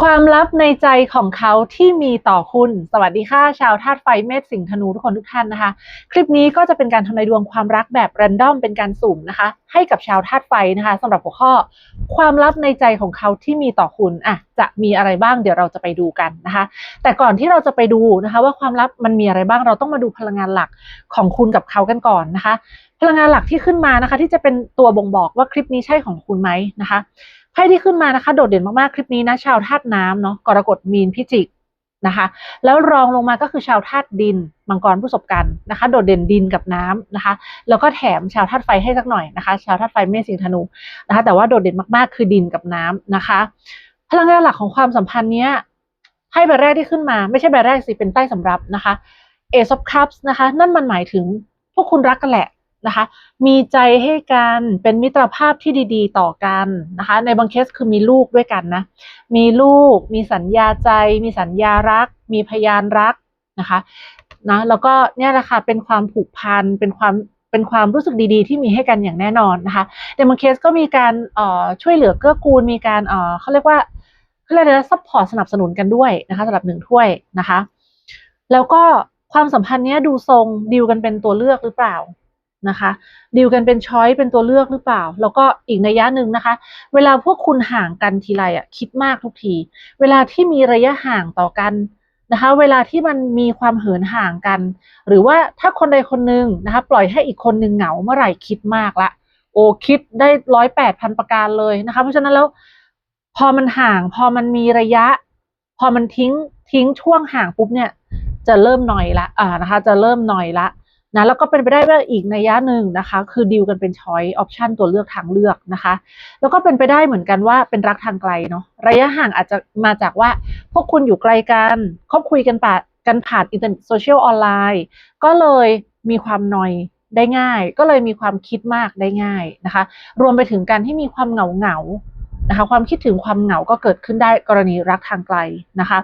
ความลับในใจของเขาที่มีต่อคุณ สวัสดีค่ะชาวธาตุไฟเมษสิงห์ธนูทุกคนทุกท่านนะคะ คลิปนี้ก็จะเป็นการทำนายดวงความรักแบบแรนดอมเป็นการสุ่มนะคะ ให้กับชาวธาตุไฟนะคะสำหรับหัวข้อ ความลับในใจของเขาที่มีต่อคุณอะจะมีอะไรบ้างเดี๋ยวเราจะไปดูกันนะคะ แต่ก่อนที่เราจะไปดูนะคะ ว่าความลับมันมีอะไรบ้างเราต้องมาดูพลังงานหลักของคุณกับเขากันก่อนนะคะ พลังงานหลักที่ขึ้นมานะคะ ที่จะเป็นตัวบ่งบอกว่าคลิปนี้ใช่ของคุณไหมนะคะ ไพ่ที่ขึ้นมานะคะ โดดเด่นมากๆ คลิปนี้นะ ชาวธาตุน้ำเนาะกรกฎมีนพิจิกนะคะ แล้วรองลงมาก็คือชาวธาตุดิน มังกรผู้ศพกันนะคะ โดดเด่นดินกับน้ำนะคะ แล้วก็แถมชาวธาตุไฟให้สักหน่อยนะคะ ชาวธาตุไฟเมษสิงธนูนะคะ แต่ว่าโดดเด่นมากๆ คือดินกับน้ำนะคะ พลังงานหลักของความสัมพันธ์เนี้ยไพ่ใบแรกที่ขึ้นมา ไม่ใช่ใบแรกสิเป็นใต้สำรับนะคะ Ace of Cups นะคะ นั่นมันหมายถึงพวกคุณรักกันแหละ นะคะ มีใจให้กันเป็นมิตรภาพที่ดีๆ ต่อกันนะคะ ในบางเคสคือมีลูกด้วยกันนะ มีลูก มีสัญญาใจ มีสัญญารัก มีพยานรักนะคะนะแล้วก็เนี่ยแหละค่ะเป็นความผูกพันเป็นความเป็นความรู้สึกดีๆ ที่มีให้กันอย่างแน่นอนนะคะในบางเคสก็มีการเอ่อช่วยเหลือเกื้อกูล มีการเอ่อเขาเรียกว่าเขาเรียกอะไรนะซัพพอร์ตสนับสนุนกันด้วยนะคะสำหรับหนึ่งถ้วยนะคะ แล้วก็ความสัมพันธ์เนี้ยดูทรงดีลกันเป็นตัวเลือกหรือเปล่า นะคะดีลกันเป็นช้อยเป็นตัวเลือกหรือเปล่า แล้วก็อีกในยยะหนึ่งนะคะ เวลาพวกคุณห่างกันทีไรอะคิดมากทุกที เวลาที่มีระยะห่างต่อกันนะคะ เวลาที่มันมีความเหินห่างกัน หรือว่าถ้าคนใดคนหนึ่งนะคะ ปล่อยให้อีกคนหนึ่งเหงาเมื่อไหร่คิดมากละโอ้คิดได้ร้อยแปดพันประการเลยนะคะ เพราะฉะนั้นแล้วพอมันห่าง พอมันมีระยะ พอมันทิ้งทิ้งช่วงห่างปุ๊บเนี่ย จะเริ่มหน่อยละอ่านะคะ จะเริ่มหน่อยละ นะแล้วก็เป็นไปได้ว่าอีกในยยะหนึ่งนะคะ คือดีลกันเป็นช้อยออปชันตัวเลือกทางเลือกนะคะ แล้วก็เป็นไปได้เหมือนกันว่าเป็นรักทางไกลเนาะระยะห่างอาจจะมาจากว่าพวกคุณอยู่ไกลกันคบคุยกันผ่านกันผ่านอินเทอร์เน็ตโซเชียลออนไลน์ก็เลยมีความนอยได้ง่าย ก็เลยมีความคิดมากได้ง่ายนะคะ รวมไปถึงการที่มีความเหงาเหงานะคะ ความคิดถึงความเหงาก็เกิดขึ้นได้กรณีรักทางไกลนะคะ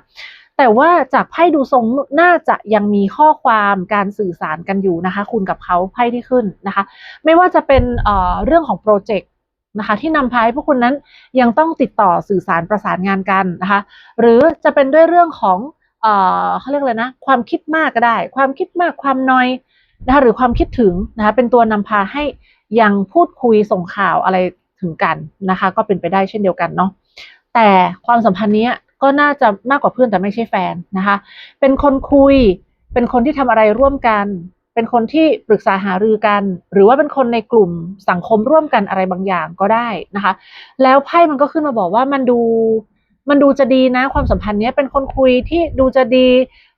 แต่ว่าจากไพ่ดูทรงน่าจะยังมีข้อความการสื่อสารกันอยู่นะคะ คุณกับเขาไพ่ที่ขึ้นนะคะ ไม่ว่าจะเป็นเเรื่องของโปรเจกต์นะคะ ที่นำพาให้พวกคุณนั้นยังต้องติดต่อสื่อสารประสานงานกันนะคะ หรือจะเป็นด้วยเรื่องของเออเขาเรียกอะไรนะ ความคิดมากก็ได้ ความคิดมากความน้อยนะคะหรือความคิดถึงนะคะ เป็นตัวนำพาให้ยังพูดคุยส่งข่าวอะไรถึงกันนะคะ ก็เป็นไปได้เช่นเดียวกันเนาะแต่ความสัมพันธ์นี้ ก็น่าจะมากกว่าเพื่อนแต่ไม่ใช่แฟนนะคะ เป็นคนคุย เป็นคนที่ทำอะไรร่วมกัน เป็นคนที่ปรึกษาหารือกัน หรือว่าเป็นคนในกลุ่มสังคมร่วมกันอะไรบางอย่างก็ได้นะคะ แล้วไพ่มันก็ขึ้นมาบอกว่ามันดูมันดูจะดีนะความสัมพันธ์นี้เป็นคนคุยที่ดูจะดี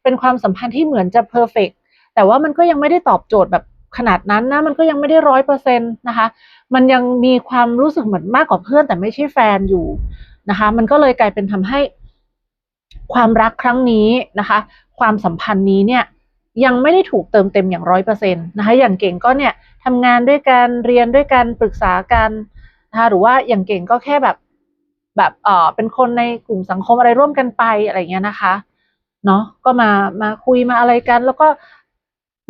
เป็นความสัมพันธ์ที่เหมือนจะเพอร์เฟกแต่ว่ามันก็ยังไม่ได้ตอบโจทย์แบบขนาดนั้นนะมันก็ยังไม่ได้ร้อยเปอร์เซ็นต์นะคะ มันยังมีความรู้สึกเหมือนมากกว่าเพื่อนแต่ไม่ใช่แฟนอยู่นะคะ มันก็เลยกลายเป็นทำให้ ความรักครั้งนี้นะคะ ความสัมพันธ์นี้เนี่ยยังไม่ได้ถูกเติมเต็มอย่างร้อยเปอร์เซ็นต์นะคะ อย่างเก่งก็เนี่ยทำงานด้วยกันเรียนด้วยกันปรึกษากันนะคะหรือว่าอย่างเก่งก็แค่แบบแบบเออเป็นคนในกลุ่มสังคมอะไรร่วมกันไปอะไรเงี้ยนะคะเนาะก็มามาคุยมาอะไรกัน แล้วก็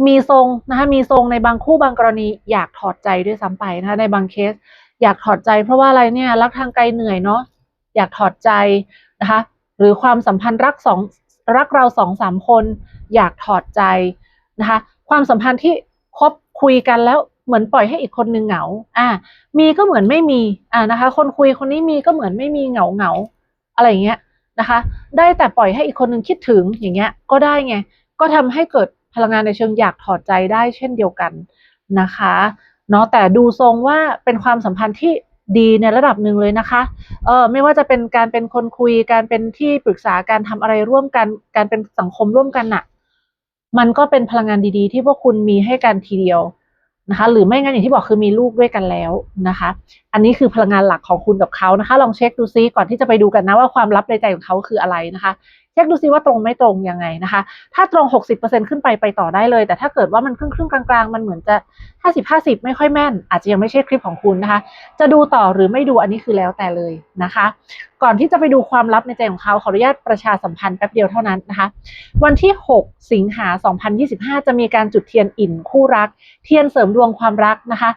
มีทรงนะคะมีทรงในบางคู่บางกรณี อยากถอดใจด้วยซ้ำไปนะคะในบางเคส อยากถอดใจ เพราะว่าอะไรเนี่ยรักทางไกลเหนื่อยเนาะอยากถอดใจนะคะ หรือความสัมพันธ์รักสองรักเราสองสามคน อยากถอดใจนะคะ ความสัมพันธ์ที่คบคุยกันแล้วเหมือนปล่อยให้อีกคนนึงเหงา อ่า มีก็เหมือนไม่มี อ่านะคะ คนคุยคนนี้มีก็เหมือนไม่มีเหงาเหงาอะไรอย่างเงี้ยนะคะ ได้แต่ปล่อยให้อีกคนนึงคิดถึงอย่างเงี้ย ก็ได้ไง ก็ทำให้เกิดพลังงานในเชิงอยากถอดใจได้เช่นเดียวกันนะคะ เนาะแต่ดูทรงว่าเป็นความสัมพันธ์ที่ ดีในระดับหนึ่งเลยนะคะเออไม่ว่าจะเป็นการเป็นคนคุยการเป็นที่ปรึกษาการทำอะไรร่วมกัน การเป็นสังคมร่วมกันน่ะ มันก็เป็นพลังงานดีๆ ที่พวกคุณมีให้กันทีเดียวนะคะ หรือไม่งั้นอย่างที่บอกคือมีลูกด้วยกันแล้วนะคะ อันนี้คือพลังงานหลักของคุณกับเขานะคะ ลองเช็คดูซิก่อนที่จะไปดูกันนะว่าความลับในใจของเขาคืออะไรนะคะ เช็คดูซิว่าตรงไม่ตรงยังไงนะคะ ถ้าตรง 60%ขึ้นไปไปต่อได้เลย แต่ถ้าเกิดว่ามันครึ่งครึ่งกลางๆ มันเหมือนจะ 50-50 ไม่ค่อยแม่น อาจจะยังไม่ใช่คลิปของคุณนะคะ จะดูต่อหรือไม่ดูอันนี้คือแล้วแต่เลยนะคะ ก่อนที่จะไปดูความลับในใจของเขาขออนุญาตประชาสัมพันธ์แป๊บเดียวเท่านั้นนะคะ วันที่ 6 สิงหา 2025 จะมีการจุดเทียนอิ่นคู่รัก เทียนเสริมดวงความรักนะคะ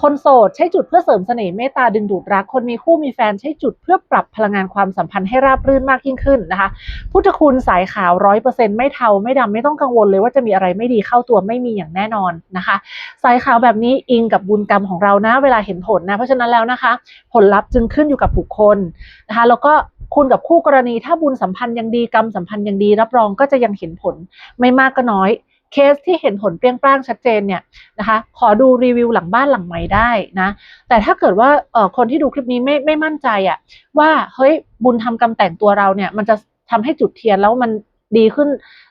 คนโสดใช้จุดเพื่อเสริมเสน่ห์เมตตาดึงดูดรัก คนมีคู่มีแฟนใช้จุดเพื่อปรับพลังงานความสัมพันธ์ให้ราบรื่นมากยิ่งขึ้นนะคะ พุทธคุณสายขาวร้อยเปอร์เซ็นต์ไม่เทาไม่ดำไม่ต้องกังวลเลยว่าจะมีอะไรไม่ดีเข้าตัวไม่มีอย่างแน่นอนนะคะ สายขาวแบบนี้อิงกับบุญกรรมของเรานะ เวลาเห็นผลนะ เพราะฉะนั้นแล้วนะคะ ผลลัพธ์จึงขึ้นอยู่กับบุคคลนะคะแล้วก็คุณกับคู่กรณีถ้าบุญสัมพันธ์ยังดีกรรมสัมพันธ์ยังดี รับรองก็จะยังเห็นผลไม่มากก็น้อย เคสที่เห็นผลเปรี้ยงปร้างชัดเจนเนี่ยนะคะขอดูรีวิวหลังบ้านหลังใหม่ได้นะแต่ถ้าเกิดว่าเอ่อคนที่ดูคลิปนี้ไม่ไม่มั่นใจอะว่าเฮ้ยบุญทำกรรมแต่งตัวเราเนี่ยมันจะทำให้จุดเทียนแล้วมัน ดีขึ้น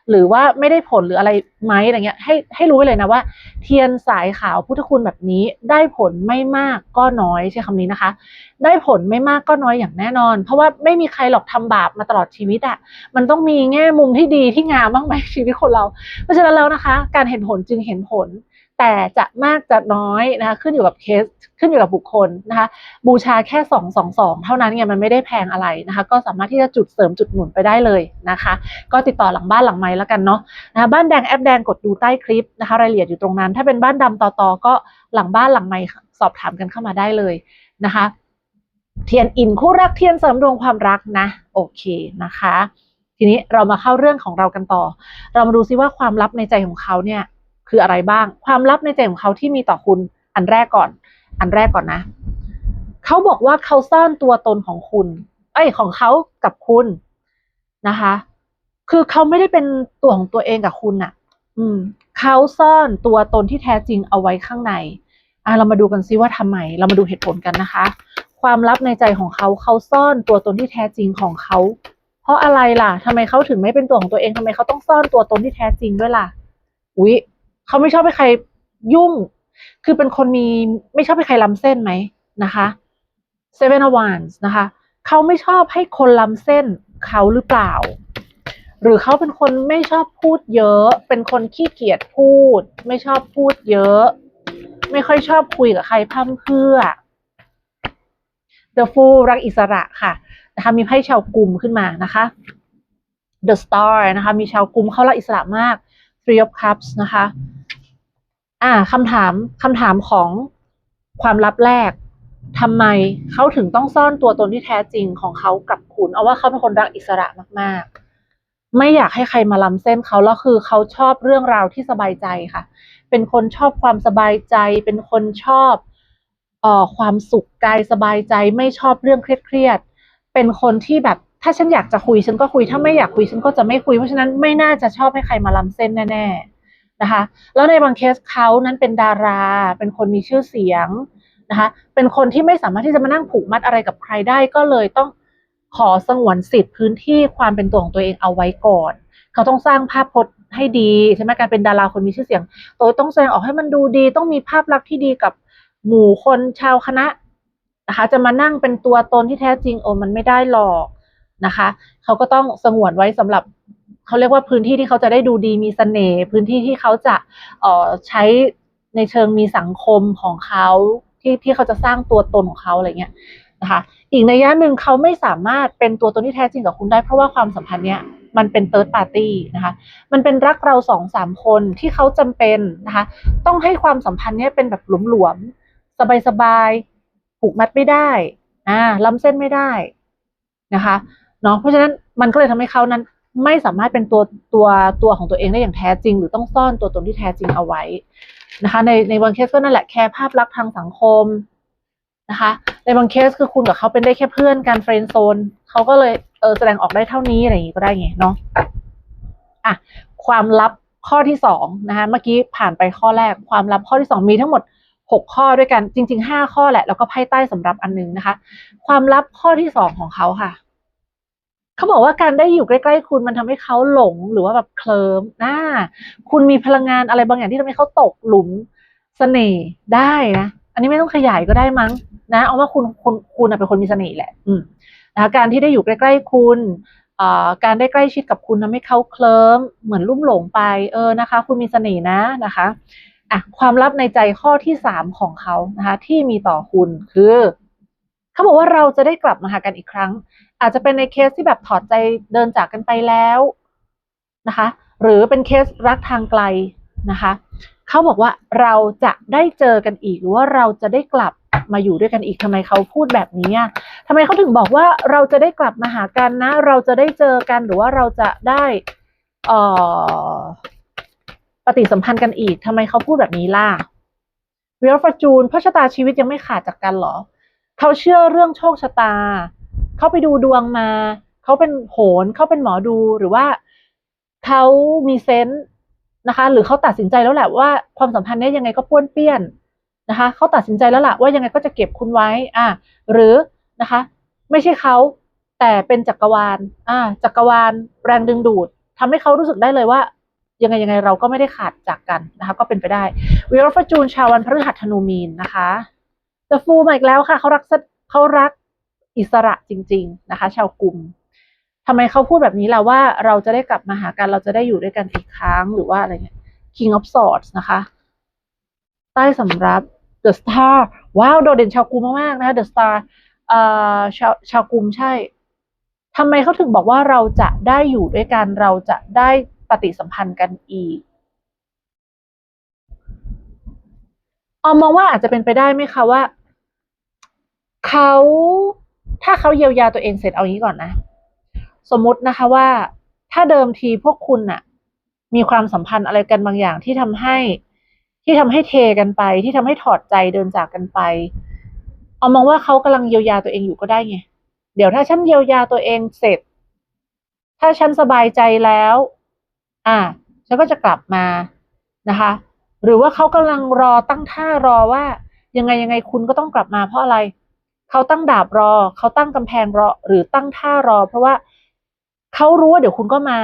หรือว่าไม่ได้ผลหรืออะไรไหมอะไรเงี้ยให้ให้รู้ไว้เลยนะว่า เทียนสายขาวพุทธคุณแบบนี้ได้ผลไม่มากก็น้อยใช้คำนี้นะคะ ได้ผลไม่มากก็น้อยอย่างแน่นอน เพราะว่าไม่มีใครหรอกทำบาปมาตลอดชีวิตอะ่ะมันต้องมีแง่มุมที่ดีที่งามบ้างไหมชีวิตคนเรา เพราะฉะนั้นแล้วนะคะ การเห็นผลจึงเห็นผล แต่จะมากจะน้อยนะคะขึ้นอยู่กับเคสขึ้นอยู่กับบุคคลนะคะบูชาแค่สองสองสองเท่านั้นไงมันไม่ได้แพงอะไรนะคะ ก็สามารถที่จะจุดเสริมจุดหนุนไปได้เลยนะคะ ก็ติดต่อหลังบ้านหลังไม้แล้วกันเนาะนะคะบ้านแดงแอปแดงกดดูใต้คลิปนะคะรายละเอียดอยู่ตรงนั้น ถ้าเป็นบ้านดำต่อตอก็หลังบ้านหลังไม้สอบถามกันเข้ามาได้เลยนะคะ เทียนอินคู่รักเทียนเสริมดวงความรักนะโอเคนะคะ ทีนี้เรามาเข้าเรื่องของเรากันต่อ เรามาดูซิว่าความลับในใจของเขาเนี่ย คืออะไรบ้าง ความลับในใจของเขาที่มีต่อคุณ อันแรกก่อน อันแรกก่อนนะ เขาบอกว่าเขาซ่อนตัวตนของคุณ เอ้ยของเขากับคุณนะคะ คือเขาไม่ได้เป็นตัวของตัวเองกับคุณน่ะ อืม เขาซ่อนตัวตนที่แท้จริงเอาไว้ข้างใน อะเรามาดูกันซิว่าทำไม เรามาดูเหตุผลกันนะคะ ความลับในใจของเขาเขาซ่อนตัวตนที่แท้จริงของเขาเพราะอะไรล่ะทำไมเขาถึงไม่เป็นตัวของตัวเองทำไมเขาต้องซ่อนตัวตนที่แท้จริงด้วยล่ะ อุ๊ย เขาไม่ชอบให้ใครยุ่ง คือเป็นคนมีไม่ชอบให้ใครล้ำเส้นไหมนะคะ Seven of Wands นะคะเขาไม่ชอบให้คนล้ำเส้นเขาหรือเปล่า หรือเขาเป็นคนไม่ชอบพูดเยอะ เป็นคนขี้เกียจพูด ไม่ชอบพูดเยอะ ไม่ค่อยชอบคุยกับใครพร่ำเพื่อ The Fool รักอิสระค่ะนะคะมีไพ่ชาวกลุ่มขึ้นมานะคะ The Star นะคะมีชาวกลุ่มเขารักอิสระมาก Three of Cups นะคะ อ่าคำถามคำถามของความลับแรกทำไมเขาถึงต้องซ่อนตัวตนที่แท้จริงของเขากับคุณ เอาว่าเขาเป็นคนรักอิสระมาก ๆ ไม่อยากให้ใครมาล้ำเส้นเขาแล้วคือเขาชอบเรื่องราวที่สบายใจค่ะ เป็นคนชอบความสบายใจ เป็นคนชอบเอ่อความสุขกายสบายใจ ไม่ชอบเรื่องเครียดๆเป็นคนที่แบบถ้าฉันอยากจะคุยฉันก็คุยถ้าไม่อยากคุยฉันก็จะไม่คุยเพราะฉะนั้นไม่น่าจะชอบให้ใครมาล้ำเส้นแน่ๆ นะคะ แล้วในบางเคสเขานั้นเป็นดารา เป็นคนมีชื่อเสียงนะคะ เป็นคนที่ไม่สามารถที่จะมานั่งผูกมัดอะไรกับใครได้ก็เลยต้องขอสงวนสิทธิ์พื้นที่ความเป็นตัวของตัวเองเอาไว้ก่อน เขาต้องสร้างภาพพจน์ให้ดีใช่ไหมการเป็นดาราคนมีชื่อเสียง ตัวต้องแสดงออกให้มันดูดี ต้องมีภาพลักษณ์ที่ดีกับหมู่คนชาวคณะนะคะ จะมานั่งเป็นตัวตนที่แท้จริงโอ้มันไม่ได้หรอกนะคะ เขาก็ต้องสงวนไว้สำหรับ เขาเรียกว่าพื้นที่ที่เขาจะได้ดูดีมีเสน่ห์พื้นที่ที่เขาจะเอ่อใช้ในเชิงมีสังคมของเขาที่ที่เขาจะสร้างตัวตนของเขาอะไรเงี้ยนะคะอีกในย่าหนึ่งเขาไม่สามารถเป็นตัวตนที่แท้จริงกับคุณได้ เพราะว่าความสัมพันธ์เนี้ยมันเป็นเติร์ดปาร์ตี้นะคะมันเป็นรักเราสองสามคนที่เขาจำเป็นนะคะต้องให้ความสัมพันธ์เนี้ยเป็นแบบหลวมๆ สบายๆผูกมัดไม่ได้อ่าล้ำเส้นไม่ได้นะคะเนาะเพราะฉะนั้นมันก็เลยทำให้เขานั้น ไม่สามารถเป็นตัวตัวตัวของตัวเองได้อย่างแท้จริง หรือต้องซ่อนตัวตนที่แท้จริงเอาไว้นะคะ ในในบางเคสก็นั่นแหละแคร์ภาพลักษณ์ทางสังคมนะคะ ในบางเคสคือคุณกับเขาเป็นได้แค่เพื่อนการเฟรนด์โซนเขาก็เลยเออแสดงออกได้เท่านี้อะไรอย่างงี้ก็ได้ไงเนาะอะความลับข้อที่สองนะคะเมื่อกี้ผ่านไปข้อแรก ความลับข้อที่สองมีทั้งหมดหกข้อด้วยกันจริงๆห้าข้อแหละ แล้วก็ไพ่ใต้สำหรับอันนึงนะคะ ความลับข้อที่สองของเขาค่ะ เขาบอกว่าการได้อยู่ใกล้ๆคุณมันทำให้เขาหลงหรือว่าแบบเคลิ้มน่าคุณมีพลังงานอะไรบางอย่างที่ทำให้เขาตกหลุมเสน่ห์ได้นะ อันนี้ไม่ต้องขยายก็ได้มั้ง นะเอาว่าคุณคุณคุณน่ะเป็นคนมีเสน่ห์แหละ อืมนะคะการที่ได้อยู่ใกล้ๆคุณเอ่อการได้ใกล้ชิดกับคุณทำให้เขาเคลิ้มเหมือนลุ่มหลงไป เออนะคะ คุณมีเสน่ห์นะนะคะอะความลับในใจข้อที่สามของเขานะคะ ที่มีต่อคุณคือ เขาบอกว่าเราจะได้กลับมาหากันอีกครั้ง อาจจะเป็นในเคสที่แบบถอดใจเดินจากกันไปแล้วนะคะ หรือเป็นเคสรักทางไกลนะคะเขาบอกว่าเราจะได้เจอกันอีกหรือว่าเราจะได้กลับมาอยู่ด้วยกันอีกทำไมเขาพูดแบบนี้อะทำไมเขาถึงบอกว่าเราจะได้กลับมาหากันนะ เราจะได้เจอกันหรือว่าเราจะได้เออปฏิสัมพันธ์กันอีกทำไมเขาพูดแบบนี้ล่ะเรียลฟอร์จูนเพราะชะตาชีวิตยังไม่ขาดจากกันหรอ เขาเชื่อเรื่องโชคชะตา เขาไปดูดวงมา เขาเป็นโหนเขาเป็นหมอดูหรือว่าเขามีเซนส์นะคะ หรือเขาตัดสินใจแล้วแหละว่าความสัมพันธ์นี้ยังไงก็ป้วนเปี้ยนนะคะเขาตัดสินใจแล้วล่ะว่ายังไงก็จะเก็บคุณไว้ อะหรือนะคะ ไม่ใช่เขาแต่เป็นจักรวาล อ่า จักรวาลแรงดึงดูดทำให้เขารู้สึกได้เลยว่า ยังไงยังไงเราก็ไม่ได้ขาดจากกันนะคะ ก็เป็นไปได้วิโรฟจูนชาววันพฤหัสธนูมีนนะคะจะฟูมาอีกแล้วค่ะเขารักเขารัก อิสระจริง ๆนะคะ ชาวกลุ่มทำไมเขาพูดแบบนี้ล่ะว่าเราจะได้กลับมาหากันเราจะได้อยู่ด้วยกันอีกครั้งหรือว่าอะไรเงี้ย King of Swords นะคะ ใต้สำรับ The Star ว้าว โดดเด่นชาวกลุ่มมากๆนะคะ The Star เอ่อชาวชาวกลุ่มใช่ทำไมเขาถึงบอกว่าเราจะได้อยู่ด้วยกันเราจะได้ปฏิสัมพันธ์กันอีกออมมองว่าอาจจะเป็นไปได้ไหมคะว่าเขา ถ้าเขาเยียวยาตัวเองเสร็จเอางี้ก่อนนะ สมมุตินะคะว่า ถ้าเดิมทีพวกคุณน่ะ มีความสัมพันธ์อะไรกันบางอย่างที่ทำให้ ที่ทำให้เทกันไป ที่ทำให้ถอดใจเดินจากกันไป เอามองว่าเขากำลังเยียวยาตัวเองอยู่ก็ได้ไงเดี๋ยวถ้าฉันเยียวยาตัวเองเสร็จ ถ้าฉันสบายใจแล้ว อ่าฉันก็จะกลับมานะคะ หรือว่าเขากำลังรอตั้งท่ารอว่า ยังไงยังไงคุณก็ต้องกลับมาเพราะอะไร เขาตั้งดาบรอ เขาตั้งกำแพงรอ หรือตั้งท่ารอ เพราะว่าเขารู้ว่าเดี๋ยวคุณก็มา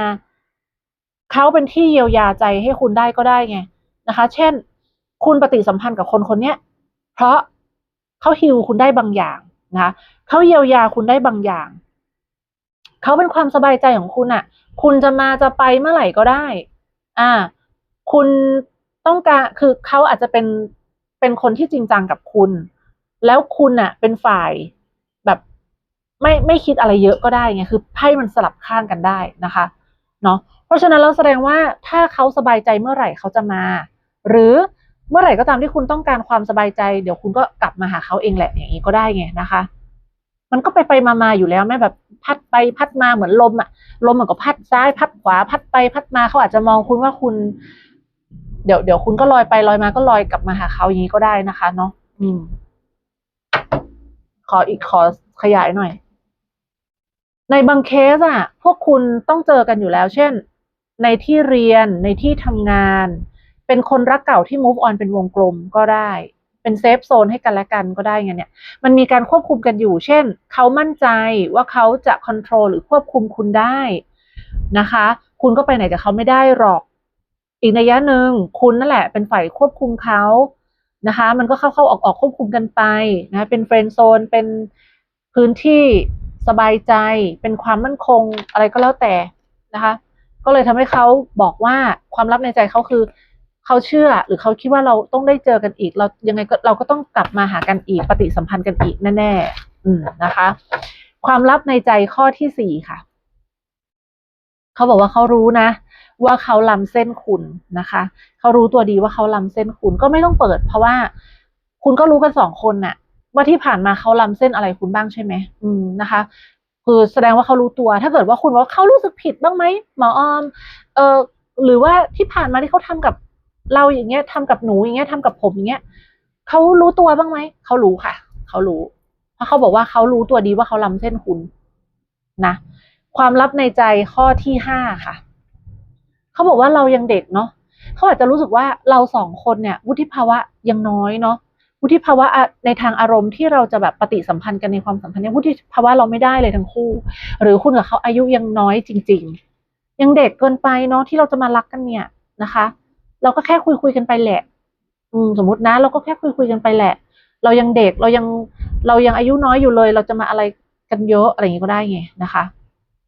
เขาเป็นที่เยียวยาใจให้คุณได้ก็ได้ไงนะคะ เช่น คุณปฏิสัมพันธ์กับคนคนนี้เพราะเขาฮิวคุณได้บางอย่างนะคะเขาเยียวยาคุณได้บางอย่าง เขาเป็นความสบายใจของคุณอะ คุณจะมาจะไปเมื่อไหร่ก็ได้ อ่า คุณต้องการ คือเขาอาจจะเป็น เป็นคนที่จริงจังกับคุณ แล้วคุณอะเป็นฝ่ายแบบไม่ไม่คิดอะไรเยอะก็ได้ไงคือไพ่มันสลับข้างกันได้นะคะเนาะเพราะฉะนั้นเราแสดงว่าถ้าเขาสบายใจเมื่อไหร่เขาจะมา หรือเมื่อไหร่ก็ตามที่คุณต้องการความสบายใจ เดี๋ยวคุณก็กลับมาหาเขาเองแหละอย่างนี้ก็ได้ไงนะคะ มันก็ไปไปมามาอยู่แล้วแม่แบบพัดไปพัดมาเหมือนลมอะลมมันก็พัดซ้ายพัดขวาพัดไปพัดมาเขาอาจจะมองคุณว่าคุณ เดี๋ยวเดี๋ยวคุณก็ลอยไปลอยมาก็ลอยกลับมาหาเขาอย่างนี้ก็ได้นะคะ เนาะอืม ขออีกขอขยายหน่อย ในบางเคสอะพวกคุณต้องเจอกันอยู่แล้ว เช่น ในที่เรียนในที่ทำงาน เป็นคนรักเก่าที่ move on เป็นวงกลมก็ได้ เป็นเซฟโซนให้กันและกันก็ได้ไงเนี่ย มันมีการควบคุมกันอยู่ เช่น เขามั่นใจว่าเขาจะ control หรือควบคุมคุณได้นะคะ คุณก็ไปไหนกับเขาไม่ได้หรอก อีกในยะหนึ่งคุณนั่นแหละเป็นฝ่ายควบคุมเขา นะคะ มันก็เข้าเข้าออกออกควบคุมกันไปนะเป็นเฟรนด์โซนเป็นพื้นที่สบายใจ เป็นความมั่นคงอะไรก็แล้วแต่นะคะ ก็เลยทำให้เขาบอกว่าความลับในใจเขาคือเขาเชื่อหรือเขาคิดว่าเราต้องได้เจอกันอีก เรายังไงก็เราก็ต้องกลับมาหากันอีกปฏิสัมพันธ์กันอีกแน่ๆอืมนะคะ ความลับในใจข้อที่สี่ค่ะเขาบอกว่าเขารู้นะ ว่าเขาล้ำเส้นคุณนะคะ เขารู้ตัวดีว่าเขาล้ำเส้นคุณก็ไม่ต้องเปิด เพราะว่าคุณก็รู้กันสองคนน่ะ ว่าที่ผ่านมาเขาล้ำเส้นอะไรคุณบ้างใช่ไหมอืมนะคะ คือแสดงว่าเขารู้ตัว ถ้าเกิดว่าคุณว่าเขารู้สึกผิดบ้างไหมหมอออม เออหรือว่าที่ผ่านมาที่เขาทำกับเราอย่างเงี้ยทำกับหนูอย่างเงี้ยทำกับผมอย่างเงี้ยเขารู้ตัวบ้างไหมเขารู้ค่ะเขารู้ เพราะเขาบอกว่าเขารู้ตัวดีว่าเขาล้ำเส้นคุณนะความลับในใจข้อที่ห้าค่ะ เขาบอกว่าเรายังเด็กเนาะเขาอาจจะรู้สึกว่าเราสองคนเนี่ย วุฒิภาวะยังน้อยเนาะวุฒิภาวะในทางอารมณ์ที่เราจะแบบปฏิสัมพันธ์กันในความสัมพันธ์เนี่ยวุฒิภาวะเราไม่ได้เลยทั้งคู่ หรือคุณกับเขาอายุยังน้อยจริง ๆ ยังเด็กเกินไปเนาะที่เราจะมารักกันเนี่ยนะคะ เราก็แค่คุยคุยกันไปแหละ อืมสมมตินะ เราก็แค่คุยคุยกันไปแหละ เรายังเด็กเรายังเรายังอายุน้อยอยู่เลย เราจะมาอะไรกันเยอะอะไรอย่างนี้ก็ได้ไงนะคะ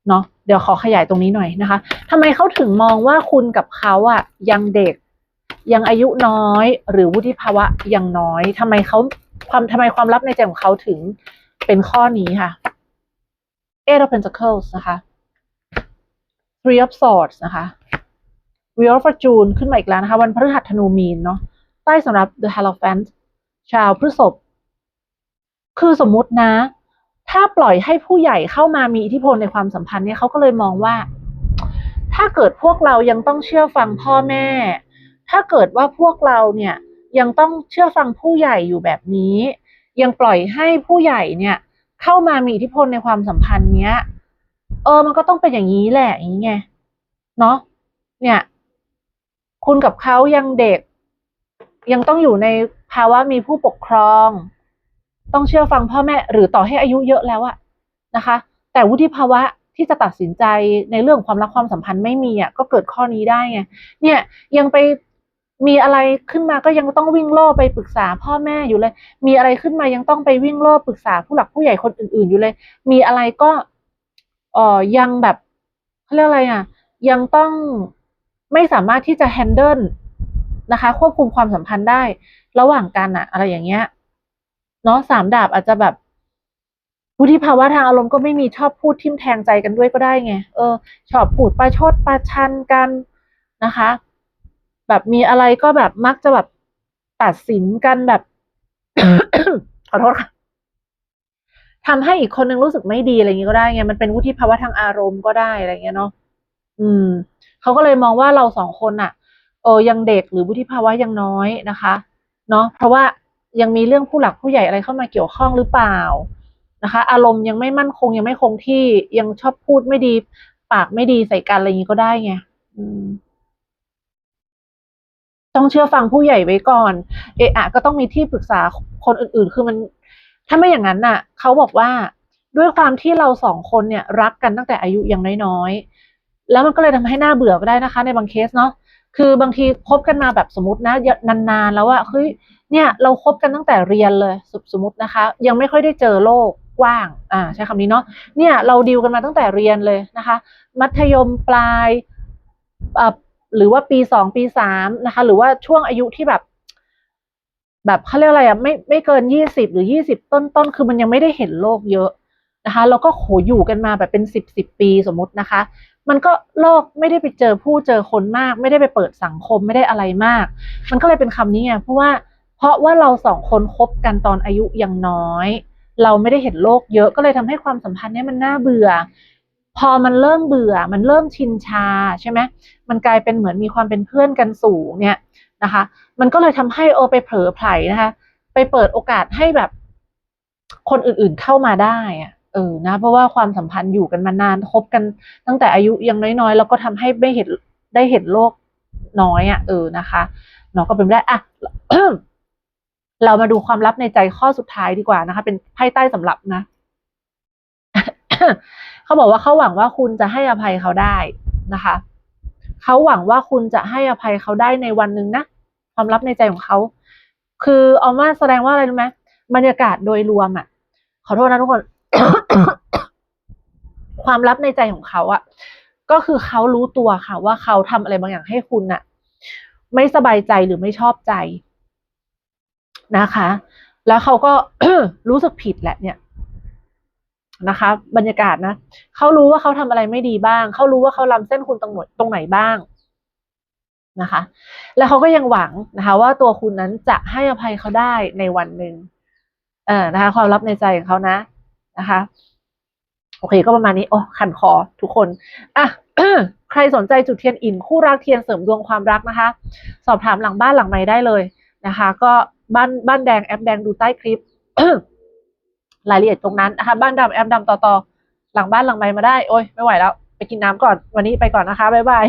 เนาะเดี๋ยวขอขยายตรงนี้หน่อยนะคะทำไมเขาถึงมองว่าคุณกับเขาอะยังเด็ก ยังอายุน้อย หรือวุฒิภาวะยังน้อยทำไมเขาความทำไมความลับในใจของเขาถึงเป็นข้อนี้ค่ะ Eight of Pentacles นะคะ Three of Swords นะคะ Wheel of Fortune ขึ้นมาอีกแล้วนะคะ วันพฤหัสธนูมีนเนาะใต้สำหรับ The Hierophant ชาวพฤษภคือสมมุตินะ ถ้าปล่อยให้ผู้ใหญ่เข้ามามีอิทธิพลในความสัมพันธ์เนี่ยเขาก็เลยมองว่า ถ้าเกิดพวกเรายังต้องเชื่อฟังพ่อแม่ ถ้าเกิดว่าพวกเราเนี่ยยังต้องเชื่อฟังผู้ใหญ่อยู่แบบนี้ ยังปล่อยให้ผู้ใหญ่เนี่ย เข้ามามีอิทธิพลในความสัมพันธ์เนี้ย เออ มันก็ต้องเป็นอย่างนี้แหละอย่างนี้ไงเนาะเนี่ย คุณกับเขายังเด็ก ยังต้องอยู่ในภาวะมีผู้ปกครอง ต้องเชื่อฟังพ่อแม่หรือต่อให้อายุเยอะแล้วอะนะคะ แต่วุฒิภาวะที่จะตัดสินใจในเรื่องความรักความสัมพันธ์ไม่มีอะก็เกิดข้อนี้ได้ไงเนี่ยยังไปมีอะไรขึ้นมาก็ยังต้องวิ่งโล่ไปปรึกษาพ่อแม่อยู่เลย มีอะไรขึ้นมายังต้องไปวิ่งโล่ปรึกษาผู้หลักผู้ใหญ่คนอื่น ๆ อยู่เลย มีอะไรก็เอ่อยังแบบเขาเรียกอะไรอะ ยังต้องไม่สามารถที่จะ handle นะคะ ควบคุมความสัมพันธ์ได้ ระหว่างกันอะอะไรอย่างเงี้ย เนาะสามดาบอาจจะแบบวุฒิภาวะทางอารมณ์ก็ไม่มีชอบพูดทิมแทงใจกันด้วยก็ได้ไงเออ ชอบพูดประชดประชันกันนะคะ แบบมีอะไรก็แบบมักจะแบบตัดสินกันแบบ ขอโทษค่ะทำให้อีกคนนึงรู้สึกไม่ดีอะไรอย่างงี้ก็ได้ไงมันเป็นวุฒิภาวะทางอารมณ์ก็ได้อะไรเงี้ยเนาะอืมเขาก็เลยมองว่าเราสองคนน่ะเออยังเด็กหรือวุฒิภาวะยังน้อยนะคะ เนาะเพราะว่า ยังมีเรื่องผู้หลักผู้ใหญ่อะไรเข้ามาเกี่ยวข้องหรือเปล่านะคะ อารมณ์ยังไม่มั่นคงยังไม่คงที่ยังชอบพูดไม่ดี ปากไม่ดีใส่กันอะไรอย่างนี้ก็ได้ไงต้องเชื่อฟังผู้ใหญ่ไว้ก่อน เอะอะก็ต้องมีที่ปรึกษาคนอื่น ๆ คือมัน ถ้าไม่อย่างนั้นน่ะเขาบอกว่าด้วยความที่เราสองคนเนี่ย รักกันตั้งแต่อายุยังน้อยๆแล้วมันก็เลยทำให้หน้าเบื่อก็ได้นะคะ ในบางเคสเนาะคือบางทีคบกันมาแบบสมมตินะนานๆ แล้วอะเฮ้ย เนี่ยเราคบกันตั้งแต่เรียนเลยสสมมตินะคะ ยังไม่ค่อยได้เจอโลกกว้างอ่าใช้คำนี้เนาะเนี่ยเราดีลกันมาตั้งแต่เรียนเลยนะคะ มัธยมปลายอ่าหรือว่าปีสองปีสามนะคะ หรือว่าช่วงอายุที่แบบ แบบเขาเรียกอะไรอะไม่ไม่เกินยี่สิบหรือยี่สิบต้นต้นคือมันยังไม่ได้เห็นโลกเยอะนะคะแล้วก็โหอยู่กันมาแบบเป็นสิบสิบปีสมมตินะคะ มันก็โลกไม่ได้ไปเจอผู้เจอคนมาก ไม่ได้ไปเปิดสังคมไม่ได้อะไรมาก มันก็เลยเป็นคำนี้ไงเพราะว่า เพราะว่าเราสองคนคบกันตอนอายุยังน้อย เราไม่ได้เห็นโลกเยอะก็เลยทำให้ความสัมพันธ์นี้มันน่าเบื่อ พอมันเริ่มเบื่อ มันเริ่มชินชาใช่ไหมมันกลายเป็นเหมือนมีความเป็นเพื่อนกันสูงเนี่ยนะคะ มันก็เลยทำให้โอไปเผลอไผลนะคะ ไปเปิดโอกาสให้แบบ คนอื่นๆเข้ามาได้อะเออนะ เพราะว่าความสัมพันธ์อยู่กันมานานคบกันตั้งแต่อายุยังน้อยๆ แล้วก็ทำให้ไม่เห็นได้เห็นโลกน้อยอะเออนะคะเนาะก็เป็นได้อะ เรามาดูความลับในใจข้อสุดท้ายดีกว่านะคะ เป็นไพ่ใต้สำหรับนะ เขาบอกว่าเขาหวังว่าคุณจะให้อภัยเขาได้นะคะ เขาหวังว่าคุณจะให้อภัยเขาได้ในวันหนึ่งนะความลับในใจของเขา คือเอามาแสดงว่าอะไรรู้ไหมบรรยากาศโดยรวมอะ ขอโทษนะทุกคน ความลับในใจของเขาอะก็คือเขารู้ตัวค่ะ ว่าเขาทำอะไรบางอย่างให้คุณน่ะ ไม่สบายใจหรือไม่ชอบใจ นะคะ แล้วเขาก็รู้สึกผิดแหละเนี่ยนะคะ บรรยากาศนะเขารู้ว่าเขาทำอะไรไม่ดีบ้าง เขารู้ว่าเขาล้ำเส้นคุณตรงไหนตรงไหนบ้างนะคะ แล้วเขาก็ยังหวังนะคะ ว่าตัวคุณนั้นจะให้อภัยเขาได้ในวันหนึ่งเออนะคะ ความลับในใจของเขานะนะคะ โอเค ก็ประมาณนี้โอ้ขันคอทุกคนอะใครสนใจจุดเทียนอินคู่รักเทียนเสริมดวงความรักนะคะ สอบถามหลังบ้านหลังไม้ได้เลยนะคะ ก็ บ้านบ้านแดงแอปแดงดูใต้คลิปรายละเอียดตรงนั้นนะคะบ้านดำแอปดำต่อต่อหลังบ้านหลังไม้มาได้ โอ้ยไม่ไหวแล้ว ไปกินน้ำก่อนวันนี้ไปก่อนนะคะบ๊ายบาย